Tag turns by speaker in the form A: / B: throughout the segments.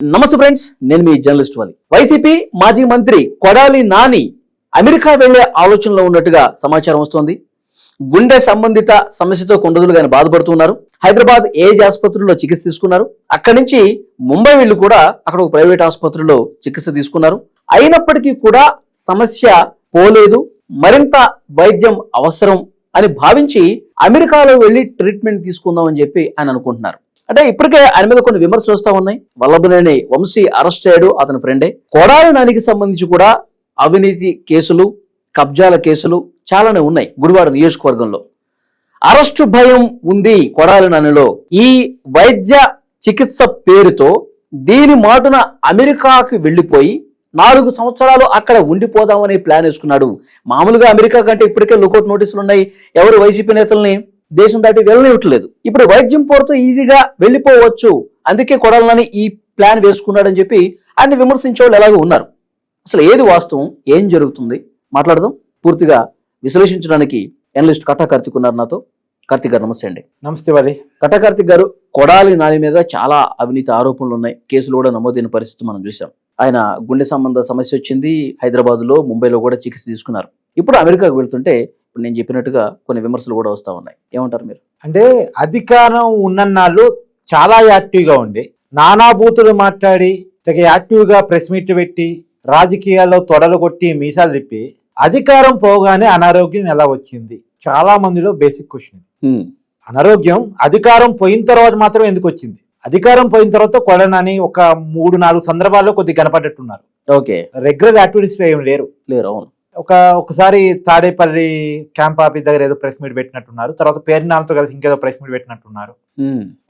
A: నమస్తే ఫ్రెండ్స్ నేను మీ జర్నలిస్ట్ వాలి. వైసీపీ మాజీ మంత్రి కొడాలి నాని అమెరికా వెళ్ళే ఆలోచనలో ఉన్నట్టుగా సమాచారం వస్తోంది. గుండె సంబంధిత సమస్యతో కొండదులుగా ఆయన బాధపడుతున్నారు. హైదరాబాద్ ఏజ్ ఆసుపత్రిలో చికిత్స తీసుకున్నారు. అక్కడి నుంచి ముంబై వెళ్ళి కూడా అక్కడ ఒక ప్రైవేట్ ఆసుపత్రిలో చికిత్స తీసుకున్నారు. అయినప్పటికీ కూడా సమస్య పోలేదు. మరింత వైద్యం అవసరం అని భావించి అమెరికాలో వెళ్ళి ట్రీట్మెంట్ తీసుకుందాం అని చెప్పి ఆయన అనుకుంటున్నారు. అంటే ఇప్పటికే ఆయన మీద కొన్ని విమర్శలు వస్తూ ఉన్నాయి. వల్లభనేని వంశీ అరెస్ట్ అయ్యాడు అతని ఫ్రెండే. కొడాలి నానికి సంబంధించి కూడా అవినీతి కేసులు కబ్జాల కేసులు చాలానే ఉన్నాయి గుడివాడ నియోజకవర్గంలో. అరెస్టు భయం ఉంది కొడాలి నానిలో ఈ వైద్య చికిత్స పేరుతో దీని మాటున అమెరికాకి వెళ్ళిపోయి నాలుగు సంవత్సరాలు అక్కడ ఉండిపోదామని ప్లాన్ వేసుకున్నాడు. మామూలుగా అమెరికా కంటే ఇప్పటికే లుకౌట్ నోటీసులు ఉన్నాయి. ఎవరు వైసీపీ నేతల్ని దేశం దాటి వెళ్ళనివ్వట్లేదు. ఇప్పుడు వైద్యం పోరుతో ఈజీగా వెళ్ళిపోవచ్చు. అందుకే కొడాలని ఈ ప్లాన్ వేసుకున్నాడని చెప్పి ఆయన విమర్శించే వాళ్ళు ఎలాగో ఉన్నారు. అసలు ఏది వాస్తవం? ఏం జరుగుతుంది? మాట్లాడదాం. పూర్తిగా విశ్లేషించడానికి ఎనలిస్ట్ కట్టా కార్తిక్ ఉన్నారు నాతో. కార్తిక్ గారు నమస్తే అండి.
B: నమస్తే మరి
A: కట్టా కార్తిక్ గారు కొడాలి నాని మీద చాలా అవినీతి ఆరోపణలు ఉన్నాయి. కేసులు కూడా నమోదైన పరిస్థితి మనం చూసాం ఆయన గుండె సంబంధ సమస్య వచ్చింది. హైదరాబాద్లో ముంబైలో కూడా చికిత్స తీసుకున్నారు. ఇప్పుడు అమెరికాకు వెళ్తుంటే ఇప్పుడు నేను చెప్పినట్టుగా కొన్ని విమర్శలు కూడా వస్తా ఉన్నాయి. ఏమంటారు మీరు?
B: అంటే అధికారం ఉన్నన్నాళ్ళు చాలా యాక్టివ్గా ఉండి. నానా బూతులు మాట్లాడి తెగ యాక్టివ్గా ప్రెస్ మీట్ పెట్టి రాజకీయాల్లో తొడలు కొట్టి మీసాలు తిప్పి అధికారం పోగానే అనారోగ్యం ఎలా వచ్చింది? చాలా మందిలో బేసిక్ క్వశ్చన్. అనారోగ్యం అధికారం పోయిన తర్వాత మాత్రం ఎందుకు వచ్చింది? అధికారం పోయిన తర్వాత కొడనని ఒక మూడు నాలుగు సందర్భాల్లో కొద్దిగా కనపడ్డట్టున్నారు
A: ఓకే.
B: రెగ్యులర్ యాక్టివిటీస్ ఏం లేరు.
A: లేరు అవును.
B: ఒక ఒకసారి తాడేపల్లి క్యాంప్ ఆఫీస్ దగ్గర ఏదో ప్రెస్ మీట్ పెట్టినట్టున్నారు. తర్వాత పేరునాలతో కలిసి ఇంకేదో ప్రెస్ మీట్ పెట్టినట్టున్నారు.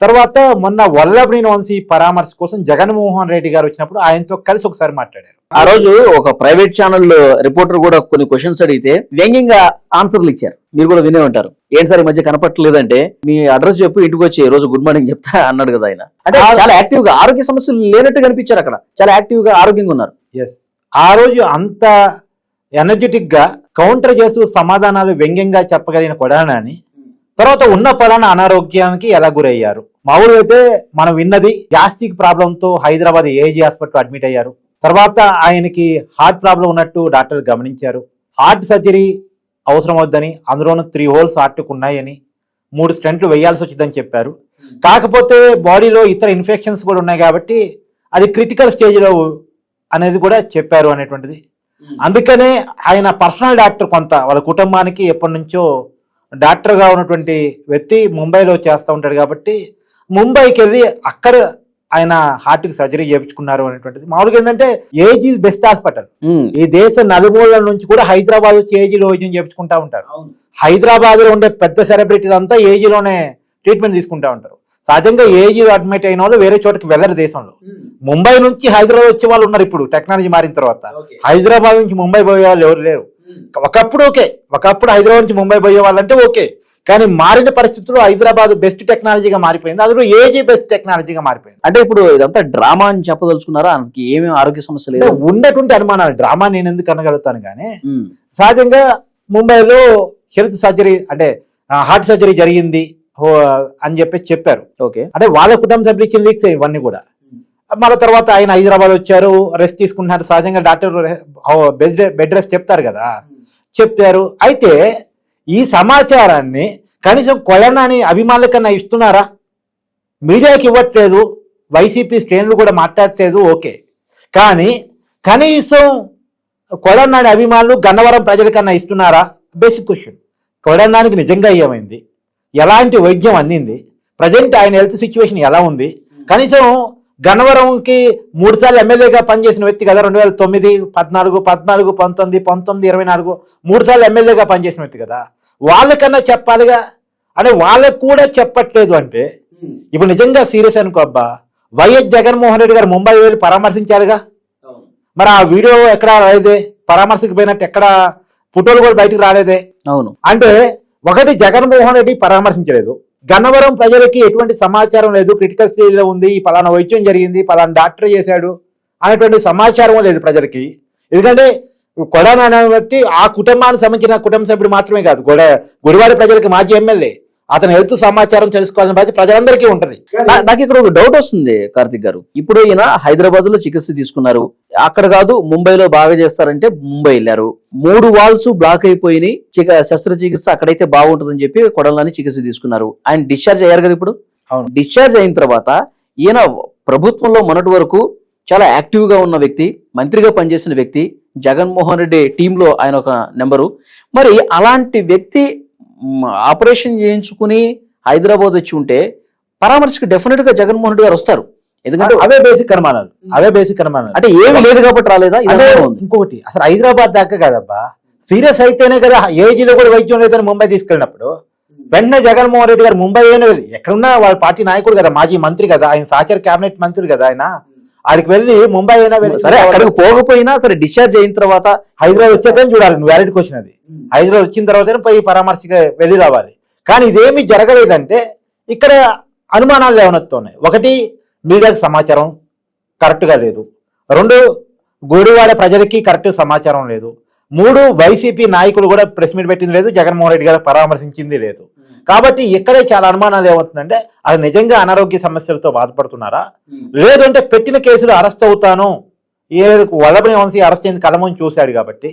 B: తర్వాత మొన్న వల్లభనేని వంశీ పరామర్శ కోసం జగన్మోహన్ రెడ్డి గారు వచ్చినప్పుడు ఆయనతో కలిసి ఒకసారి మాట్లాడారు.
A: ఆ రోజు ఒక ప్రైవేట్ ఛానల్ రిపోర్టర్ కూడా కొన్ని క్వశ్చన్స్ అడిగితే వ్యంగ్యంగా ఆన్సర్లు ఇచ్చారు. మీరు కూడా వినే ఉంటారు. ఏంటి సార్ ఈ మధ్య కనపట్లేదంటే మీ అడ్రస్ చెప్పి ఇంటికి వచ్చి ఈ రోజు గుడ్ మార్నింగ్ చెప్తా అన్నాడు కదా ఆయన. అంటే చాలా యాక్టివ్గా ఆరోగ్య సమస్యలు లేనట్టు కనిపించారు అక్కడ. చాలా యాక్టివ్గా ఆరోగ్యంగా ఉన్నారు.
B: ఎస్ ఆ రోజు అంత ఎనర్జెటిక్గా కౌంటర్ చేస్తూ సమాధానాలు వ్యంగ్యంగా చెప్పగలిగిన కొడాలని తర్వాత ఉన్న పలానా అనారోగ్యానికి ఎలా గురయ్యారు? మామూలుగా అయితే మనం విన్నది గ్యాస్ట్రిక్ ప్రాబ్లంతో హైదరాబాద్ ఏజీ హాస్పిటల్ అడ్మిట్ అయ్యారు. తర్వాత ఆయనకి హార్ట్ ప్రాబ్లం ఉన్నట్టు డాక్టర్ గమనించారు. హార్ట్ సర్జరీ అవసరం అవుద్దని అందులోనూ త్రీ హోల్స్ హార్ట్కు ఉన్నాయని మూడు స్టెంట్లు వేయాల్సి వచ్చిందని చెప్పారు. కాకపోతే బాడీలో ఇతర ఇన్ఫెక్షన్స్ కూడా ఉన్నాయి కాబట్టి అది క్రిటికల్ స్టేజ్లో అనేది కూడా చెప్పారు అనేటువంటిది. అందుకనే ఆయన పర్సనల్ డాక్టర్ కొంత వాళ్ళ కుటుంబానికి ఎప్పటి నుంచో డాక్టర్గా ఉన్నటువంటి వ్యక్తి ముంబైలో చేస్తూ ఉంటాడు కాబట్టి ముంబైకి వెళ్ళి అక్కడ ఆయన హార్ట్కి సర్జరీ చేయించుకున్నారు అనేటువంటిది. మామూలుగా ఏంటంటే ఏజ్ ఈజ్ బెస్ట్ హాస్పిటల్.
A: హ్మ్.
B: ఈ దేశ నలుమూలల నుంచి కూడా హైదరాబాద్ వచ్చి ఏజీలో వైద్యం చేయించుకుంటా ఉంటారు. హైదరాబాద్లో ఉండే పెద్ద సెలబ్రిటీలు అంతా ఏజీలోనే ట్రీట్మెంట్ తీసుకుంటా ఉంటారు. సహజంగా ఏజీలో అడ్మిట్ అయిన వాళ్ళు వేరే చోటకి వెళ్ళరు దేశంలో. ముంబై నుంచి హైదరాబాద్ వచ్చే వాళ్ళు ఉన్నారు ఇప్పుడు టెక్నాలజీ మారిన తర్వాత. హైదరాబాద్ నుంచి ముంబై పోయే వాళ్ళు ఎవరు లేరు. ఒకప్పుడు ఓకే. ఒకప్పుడు హైదరాబాద్ నుంచి ముంబై పోయే వాళ్ళంటే ఓకే. కానీ మారిన పరిస్థితుల్లో హైదరాబాద్ బెస్ట్ టెక్నాలజీగా మారిపోయింది. అందులో ఏజీ బెస్ట్ టెక్నాలజీగా మారిపోయింది.
A: అంటే ఇప్పుడు ఇదంతా డ్రామా అని చెప్పదలుచుకున్నారా? ఆయనకి ఏమేమి ఆరోగ్య సమస్య
B: అంటే
A: లేదు
B: ఉన్నటువంటి అనుమానాలు డ్రామా నేను ఎందుకు అనగలుగుతాను కానీ సహజంగా ముంబైలో హెల్త్ సర్జరీ అంటే హార్ట్ సర్జరీ జరిగింది. అని చెప్పేసి చెప్పారు.
A: ఓకే.
B: అంటే వాళ్ళ కుటుంబ సభ్యులు ఇచ్చిన లీక్స్ ఇవన్నీ కూడా. మళ్ళీ తర్వాత ఆయన హైదరాబాద్ వచ్చారు రెస్ట్ తీసుకుంటున్నారు. సహజంగా డాక్టర్ బెడ్ బెడ్ రెస్ట్ చెప్తారు కదా. చెప్తారు అయితే ఈ సమాచారాన్ని కనీసం కొలనాని అభిమానుల కన్నా ఇస్తున్నారా? మీడియాకి ఇవ్వట్లేదు. వైసీపీ శ్రేణులు కూడా మాట్లాడట్లేదు. ఓకే. కానీ కనీసం కొడనాడి అభిమానులు గన్నవరం ప్రజలకన్నా ఇస్తున్నారా? Basic question. కొడనానికి నిజంగా ఏమైంది? ఎలాంటి వైద్యం అందింది? ప్రజెంట్ ఆయన హెల్త్ సిచ్యువేషన్ ఎలా ఉంది? కనీసం గన్నవరంకి మూడు సార్లు ఎమ్మెల్యేగా పనిచేసిన వ్యక్తి కదా రెండు వేల తొమ్మిది పద్నాలుగు పద్నాలుగు పంతొమ్మిది పంతొమ్మిది ఇరవై నాలుగు మూడు సార్లు ఎమ్మెల్యేగా పనిచేసిన వ్యక్తి కదా. వాళ్ళకన్నా చెప్పాలిగా? అంటే వాళ్ళకు కూడా చెప్పట్లేదు అంటే ఇప్పుడు నిజంగా సీరియస్ అనుకో అబ్బా. వైఎస్ జగన్మోహన్ రెడ్డి గారు ముంబై వెళ్ళి పరామర్శించారుగా మరి ఆ వీడియో ఎక్కడ రాలేదే? పరామర్శకు పోయినట్టు ఎక్కడ ఫోటోలు కూడా బయటకు రాలేదే?
A: అవును.
B: అంటే ఒకటి జగన్మోహన్ రెడ్డి పరామర్శించలేదు. గన్నవరం ప్రజలకి ఎటువంటి సమాచారం లేదు. క్రిటికల్ స్టేజ్లో ఉంది పలానా వైద్యం జరిగింది. పలానా డాక్టర్ చేశాడు అనేటువంటి సమాచారం లేదు ప్రజలకి. ఎందుకంటే కొడాన అనే ఆ కుటుంబానికి సంబంధించిన కుటుంబ సభ్యుడు మాత్రమే కాదు. గొడ గుడివాడ ప్రజలకు మాజీ ఎమ్మెల్యే. అతని హెల్త్ సమాచారం తెలుసుకోవాలని బాధ్యత ప్రజలందరికీ ఉంటది.
A: నాకు ఇక్కడ ఒక డౌట్ వస్తుంది కార్తిక్ గారు. ఇప్పుడు ఈయన హైదరాబాద్లో చికిత్స తీసుకున్నారు. అక్కడ కాదు ముంబైలో బాగా చేస్తారంటే ముంబై వెళ్ళారు. మూడు వాల్స్ బ్లాక్ అయిపోయి శస్త్రచికిత్స అక్కడైతే బాగుంటుందని చెప్పి కొడలని చికిత్స తీసుకున్నారు. ఆయన డిశ్చార్జ్ అయ్యారు కదా ఇప్పుడు. డిశ్చార్జ్ అయిన తర్వాత ఈయన ప్రభుత్వంలో మొన్నటి వరకు చాలా యాక్టివ్గా ఉన్న వ్యక్తి మంత్రిగా పనిచేసిన వ్యక్తి జగన్మోహన్ రెడ్డి టీంలో ఆయన ఒక నెంబరు. మరి అలాంటి వ్యక్తి ఆపరేషన్ చేయించుకుని హైదరాబాద్ వచ్చి ఉంటే పరామర్శకు డెఫినెట్గా జగన్మోహన్ రెడ్డి గారు వస్తారు. ఎందుకంటే
B: అవే బేసిక్ అనుమానాలు అవే బేసిక్ అనుమానాలు
A: అంటే ఏమీ లేదు కాబట్టి రాలేదా.
B: ఇంకొకటి అసలు హైదరాబాద్ దాకా కదబ్బా. సీరియస్ అయితేనే కదా ఏజీలో కూడా వైద్యం లేదని ముంబై తీసుకెళ్ళినప్పుడు వెంటనే జగన్మోహన్ రెడ్డి గారు ముంబై ఎక్కడున్నా వాళ్ళ పార్టీ నాయకుడు కదా మాజీ మంత్రి కదా ఆయన సహచర కేబినెట్ మంత్రి కదా ఆయన. ఆడికి వెళ్ళి ముంబై అయినా వెళ్ళి
A: సరే అక్కడికి పోకపోయినా సరే డిశ్చార్జ్ అయిన తర్వాత
B: హైదరాబాద్ వచ్చాకని చూడాలి నువ్వు వ్యాలిడ్ క్వశ్చన్ అది. హైదరాబాద్ వచ్చిన తర్వాతనే పోయి పరామర్శగా వెళ్ళి రావాలి. కానీ ఇదేమి జరగలేదంటే ఇక్కడ అనుమానాలు లేవనెత్తున్నాయి ఒకటి మీడియాకు సమాచారం కరెక్ట్గా లేదు. రెండు గోడివాడ ప్రజలకి కరెక్ట్ సమాచారం లేదు. మూడు వైసీపీ నాయకుడు కూడా ప్రెస్ మీట్ పెట్టింది లేదు జగన్మోహన్ రెడ్డి గారు పరామర్శించింది లేదు. కాబట్టి ఇక్కడే చాలా అనుమానాలు ఏమవుతుందంటే అది నిజంగా అనారోగ్య సమస్యలతో బాధపడుతున్నారా? లేదంటే పెట్టిన కేసులు అరెస్ట్ అవుతాను. ఏ వల్లభని వంశీ అరెస్ట్ అయిన కలమని చూశాడు కాబట్టి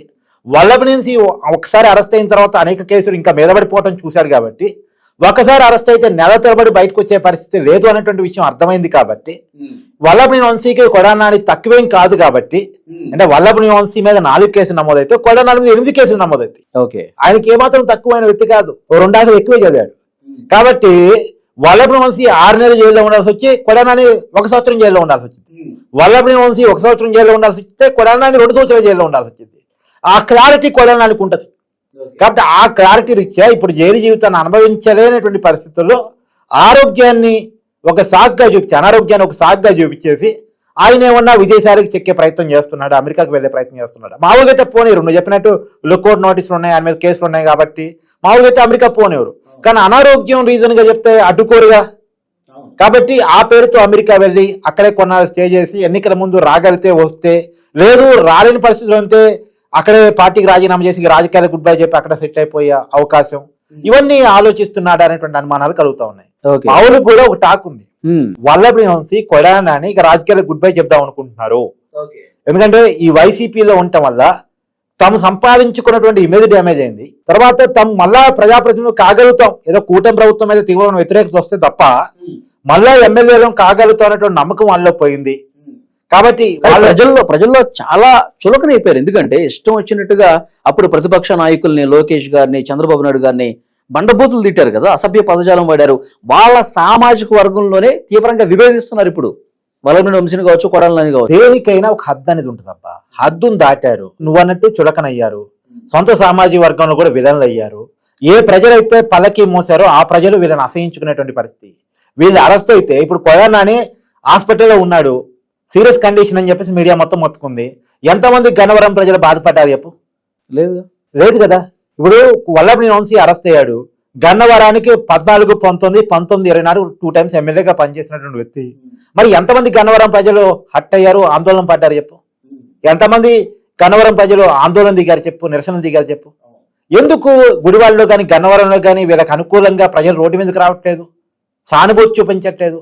B: వల్లభని నుంచి ఒకసారి అరెస్ట్ అయిన తర్వాత అనేక కేసులు ఇంకా మీదపడిపోవటం చూశాడు కాబట్టి ఒకసారి అరెస్ట్ అయితే నెల తరబడి బయటకు వచ్చే పరిస్థితి లేదు అనేటువంటి విషయం అర్థమైంది కాబట్టి వల్లభని వంశీకి కొడానాడి తక్కువేం కాదు కాబట్టి అంటే వల్లభని వంశీ మీద నాలుగు కేసులు నమోదైతే కొడానాడి మీద ఎనిమిది కేసులు నమోదవుతాయి
A: ఓకే.
B: ఆయనకి ఏమాత్రం తక్కువైన వ్యక్తి కాదు. ఓ రెండాకులు ఎక్కువే చదివాడు. కాబట్టి వల్లభని వంశీ ఆరు నెలలు జైల్లో ఉండాల్సి వచ్చి కొడానాని ఒక సంవత్సరం జైల్లో ఉండాల్సి వచ్చింది. వల్లభని వంశీ ఒక సంవత్సరం జైల్లో ఉండాల్సి వస్తే కొడానాని రెండు సంవత్సరాలు జైల్లో ఉండాల్సి వచ్చింది. ఆ క్లారిటీ కొడానానికి ఉంటుంది. కాబట్టి ఆ క్లారిటీ రీత్యా ఇప్పుడు జైలు జీవితాన్ని అనుభవించలేనటువంటి పరిస్థితుల్లో ఆరోగ్యాన్ని ఒక సాగ్గా చూపించి అనారోగ్యాన్ని ఒక సాగ్గా చూపించేసి ఆయన ఏమన్నా విదేశాలకు చెక్కే ప్రయత్నం చేస్తున్నాడు? అమెరికాకు వెళ్ళే ప్రయత్నం చేస్తున్నాడు? మామూలుగా అయితే పోనీరు నువ్వు చెప్పినట్టు లుక్అవుట్ నోటీసులు ఉన్నాయి ఆయన మీద కేసులు ఉన్నాయి కాబట్టి. మామూలుగా అయితే అమెరికా పోనేవారు కానీ అనారోగ్యం రీజన్గా చెప్తే అడ్డుకోరుగా? కాబట్టి ఆ పేరుతో అమెరికా వెళ్ళి అక్కడే కొన్నాళ్ళు స్టే చేసి ఎన్నికల ముందు రాగలితే వస్తే లేదు రాలేని పరిస్థితులు ఉంటే అక్కడే పార్టీకి రాజీనామా చేసి ఇక రాజకీయాలకు గుడ్ బై చెప్పి అక్కడ సెట్ అయిపోయే అవకాశం. ఇవన్నీ ఆలోచిస్తున్నాడు అనేటువంటి అనుమానాలు కలుగుతా ఉన్నాయి. మామూలుగా కూడా ఒక టాక్ ఉంది.
A: ఉమ్.
B: వల్లభి వంశీ కొడానని ఇక రాజకీయాలకు గుడ్ బై చెప్దాం అనుకుంటున్నారు. ఎందుకంటే ఈ వైసీపీలో ఉండటం వల్ల తాము సంపాదించుకున్నటువంటి ఇమేజ్ డ్యామేజ్ అయింది. తర్వాత తాము మళ్ళా ప్రజాప్రతినిధులు కాగలుగుతాం. ఏదో కూటమి ప్రభుత్వం మీద తీవ్రమైన వ్యతిరేకత వస్తే తప్ప మళ్ళా ఎమ్మెల్యేలు కాగలుగుతాం అనేటువంటి నమ్మకం వాళ్ళలో పోయింది. కాబట్టి వాళ్ళ
A: ప్రజల్లో ప్రజల్లో చాలా చులకనైపోయారు ఎందుకంటే ఇష్టం వచ్చినట్టుగా అప్పుడు ప్రతిపక్ష నాయకుల్ని లోకేష్ గారిని చంద్రబాబు నాయుడు గారిని బండబూతులు తిట్టారు కదా అసభ్య పదజాలం వాడారు. వాళ్ళ సామాజిక వర్గంలోనే తీవ్రంగా విభేదిస్తున్నారు ఇప్పుడు. వలమిని వంశీని కావచ్చు కొడాలని కావచ్చు.
B: దేనికైనా ఒక హద్దు అనేది ఉంటుందబ్బా. హద్దును దాటారు. నువ్వు అన్నట్టు చులకనయ్యారు. సొంత సామాజిక వర్గంలో కూడా విలన్లు అయ్యారు ఏ ప్రజలైతే పల్లకి మోసారో ఆ ప్రజలు వీళ్ళని అసహించుకునేటువంటి పరిస్థితి. వీళ్ళు అరెస్ట్ అయితే ఇప్పుడు కొడానాని హాస్పిటల్లో ఉన్నాడు. సీరియస్ కండిషన్ అని చెప్పేసి మీడియా మొత్తం మొత్తుకుంది. ఎంతమంది గన్నవరం ప్రజలు బాధపడ్డారు చెప్పు?
A: లేదు.
B: లేదు కదా. ఇప్పుడు వల్లభని వంశీ అరెస్ట్ అయ్యాడు. గన్నవరానికి పద్నాలుగు పంతొమ్మిది పంతొమ్మిది ఇరవై నాలుగు టూ టైమ్స్ ఎమ్మెల్యేగా పనిచేసినటువంటి వ్యక్తి. మరి ఎంతమంది గన్నవరం ప్రజలు హట్ అయ్యారు ఆందోళన పడ్డారు చెప్పు? ఎంతమంది గన్నవరం ప్రజలు ఆందోళన దిగారు చెప్పు నిరసన దిగారు చెప్పు? ఎందుకు గుడివాడలో కానీ గన్నవరంలో కానీ వీళ్ళకి అనుకూలంగా ప్రజలు రోడ్డు మీదకి రావట్లేదు? సానుభూతి చూపించట్లేదు.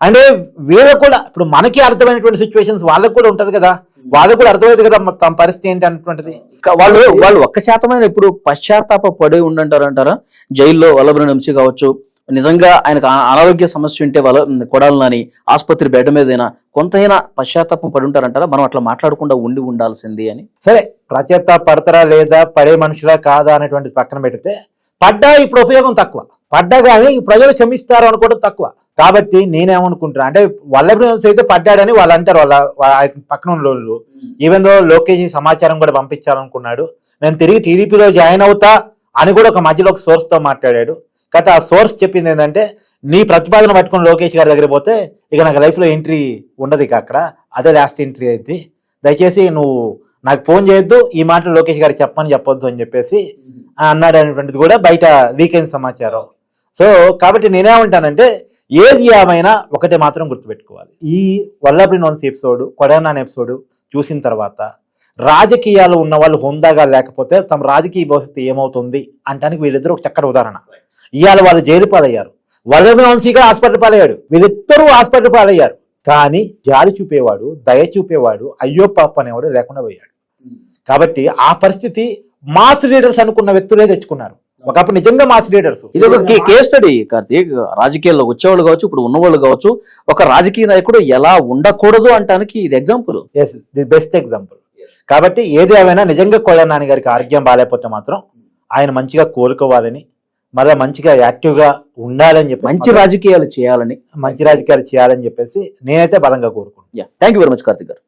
B: అంటే వీళ్ళకు కూడా ఇప్పుడు మనకి అర్థమైనటువంటి సిచ్యువేషన్స్ వాళ్ళకు కూడా ఉంటది కదా. వాళ్ళకు కూడా అర్థమైంది కదా తమ పరిస్థితి ఏంటి అన్నటువంటిది.
A: వాళ్ళు వాళ్ళు ఒక్క శాతమైన ఇప్పుడు పశ్చాత్తాప పడి ఉండంటారు అంటారా? జైల్లో వల్లభని వంశీ కావచ్చు. నిజంగా ఆయనకు అనారోగ్య సమస్య ఉంటే వాళ్ళ కొడాలని ఆసుపత్రి బెడ్ మీదైనా కొంతైనా పశ్చాత్తాపం పడి ఉంటారంటారా? మనం అట్లా మాట్లాడకుండా ఉండి ఉండాల్సింది అని.
B: సరే పడతారా లేదా? పడే మనుషులా కాదా అనేటువంటి పక్కన పెడితే పడ్డా ఇప్పుడు ఉపయోగం తక్కువ. పడ్డా కానీ ఈ ప్రజలు క్షమిస్తారు అనుకోవడం తక్కువ. కాబట్టి నేనేమనుకుంటున్నా అంటే వల్లభి అయితే పడ్డాడని వాళ్ళు అంటారు వాళ్ళ పక్కన ఉన్న వాళ్ళు. ఈవెన్ దో లోకేష్ సమాచారం కూడా పంపించాలనుకున్నాడు నేను తిరిగి టీడీపీలో జాయిన్ అవుతా అని కూడా ఒక మధ్యలో ఒక సోర్స్తో మాట్లాడాడు. గత ఆ సోర్స్ చెప్పింది ఏంటంటే నీ ప్రతిపాదన పట్టుకుని లోకేష్ గారి దగ్గర పోతే ఇక నాకు లైఫ్లో ఎంట్రీ ఉండదు ఇక అక్కడ. అదే లాస్ట్ ఎంట్రీ అయింది దయచేసి నువ్వు నాకు ఫోన్ చేయొద్దు ఈ మాటలు లోకేష్ గారికి చెప్పమని చెప్పొద్దు అని చెప్పేసి అన్నాడు అనేటువంటిది కూడా బయట లీక్ అయిన సమాచారం. సో కాబట్టి నేనేమంటానంటే ఏది ఏమైనా ఒకటే మాత్రం గుర్తుపెట్టుకోవాలి. ఈ వల్లభి నోన్స్ ఎపిసోడ్ కొడానాన్ ఎపిసోడ్ చూసిన తర్వాత రాజకీయాలు ఉన్న వాళ్ళు హుందాగా లేకపోతే తమ రాజకీయ భవిష్యత్తు ఏమవుతుంది అంటానికి వీళ్ళిద్దరు ఒక చక్కటి ఉదాహరణ. ఇవాళ వాళ్ళు జైలు పాలయ్యారు. వరదరాజ వంశీ కూడా హాస్పిటల్ పాలయ్యాడు. వీళ్ళిద్దరూ హాస్పిటల్ పాలయ్యారు. కానీ జాలి చూపేవాడు దయ చూపేవాడు అయ్యో పాప అనేవాడు లేకుండా పోయాడు. కాబట్టి ఆ పరిస్థితి మాస్ లీడర్స్ అనుకున్న వ్యక్తులే తెచ్చుకున్నారు. ఒకప్పుడు నిజంగా మాస్ లీడర్స్
A: ఇది ఒక కే- కేస్ స్టడీ కార్తీక్. రాజకీయాల్లో వచ్చేవాళ్ళు కావచ్చు ఇప్పుడు ఉన్నవాళ్ళు కావచ్చు ఒక రాజకీయ నాయకుడు ఎలా ఉండకూడదు అంటానికి ఇది example
B: as the best example కాబట్టి ఏది ఏమైనా నిజంగా కొళ్ళ నాని గారికి ఆరోగ్యం బాగాలేకపోతే మాత్రం ఆయన మంచిగా కోలుకోవాలని మళ్ళీ మంచిగా యాక్టివ్గా ఉండాలని చెప్పి
A: మంచి రాజకీయాలు చేయాలని.
B: మంచి రాజకీయాలు చేయాలని చెప్పేసి నేనైతే బలంగా కోరుకుంటున్నాను.
A: Thank you very much Karthik గారు.